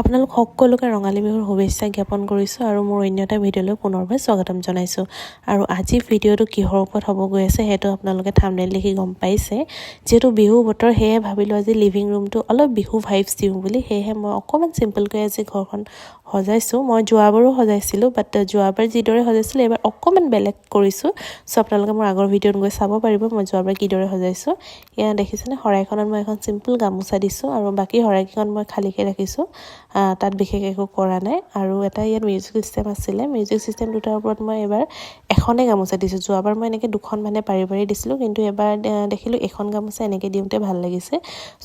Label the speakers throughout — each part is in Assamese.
Speaker 1: আপোনালোক সকলোকে ৰঙালী বিহুৰ শুভেচ্ছা জ্ঞাপন কৰিছোঁ আৰু মোৰ অন্য এটা ভিডিঅ'লৈ পুনৰবাৰ স্বাগতম জনাইছোঁ। আৰু আজি ভিডিঅ'টো কিহৰ ওপৰত হ'ব গৈ আছে সেইটো আপোনালোকে থামনেল দেখি গম পাইছে। যিহেতু বিহু বতৰ সেয়ে ভাবিলোঁ আজি লিভিং ৰুমটো অলপ বিহু ভাইবছ দিওঁ বুলি। সেয়েহে মই অকণমান চিম্পলকৈ আজি ঘৰখন সজাইছোঁ। মই যোৱাবাৰো সজাইছিলোঁ বাট যোৱাবাৰ যিদৰে সজাইছিলোঁ এইবাৰ অকণমান বেলেগ কৰিছোঁ। চ' আপোনালোকে মোৰ আগৰ ভিডিঅ'ত গৈ চাব পাৰিব মই যোৱাবাৰ কিদৰে সজাইছোঁ। এয়া দেখিছেনে? শৰাইখনত মই এখন চিম্পল গামোচা দিছোঁ আৰু বাকী শৰাইকেইখন মই খালীকৈ ৰাখিছোঁ। তাত বিশেষ একো কৰা নাই। আৰু এটা ইয়াত মিউজিক চিষ্টেম আছিলে। মিউজিক চিষ্টেম দুটাৰ ওপৰত মই এবাৰ এখনেই গামোচা দিছোঁ। যোৱাবাৰ মই এনেকৈ দুখন মানে পাৰি পাৰি দিছিলোঁ কিন্তু এবাৰ দেখিলোঁ এখন গামোচা এনেকৈ দিওঁতে ভাল লাগিছে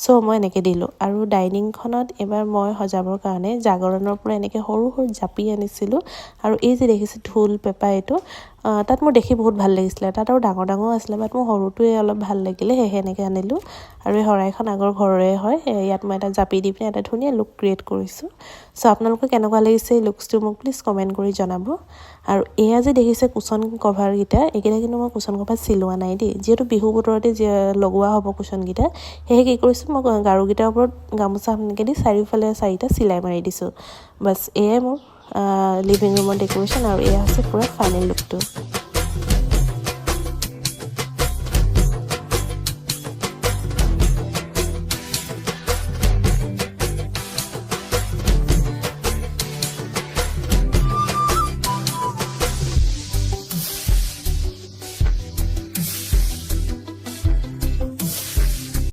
Speaker 1: চ' মই এনেকৈ দিলোঁ। আৰু ডাইনিংখনত এবাৰ মই সজাবৰ কাৰণে জাগৰণৰ পৰা এনেকৈ সৰু সৰু জাপি আনিছিলোঁ। আৰু এই যে দেখিছে ঢোল পেঁপা এইটো তাত মোৰ দেখি বহুত ভাল লাগিছিলে। তাত আৰু ডাঙৰ ডাঙৰ আছিলে বাট মোৰ সৰুটোৱে অলপ ভাল লাগিলে সেয়েহে এনেকৈ আনিলোঁ। আৰু এই শৰাইখন আগৰ ঘৰৰে হয় ইয়াত মই এটা জাপি দি পিনে এটা ধুনীয়া লুক ক্ৰিয়েট কৰিছোঁ। চ' আপোনালোকৰ কেনেকুৱা লাগিছে এই লুকছটো মোক প্লিজ কমেণ্ট কৰি জনাব। আৰু এয়া যে দেখিছে কুচন কভাৰকেইটা এইকেইটা কিন্তু মই কুচন কভাৰ চিলোৱা নাই দেই। যিহেতু বিহু বতৰতে লগোৱা হ'ব কুচনকেইটা সেয়েহে কি কৰিছোঁ মই গাৰুকেইটাৰ ওপৰত গামোচা এনেকৈ দি চাৰিওফালে চাৰিটা চিলাই মাৰি দিছোঁ। বাছ এয়াই মোৰ লিভিং ৰুমৰ ডেক'ৰেশ্যন আৰু এয়া হৈছে পূৰা ফাইনেল লুকটো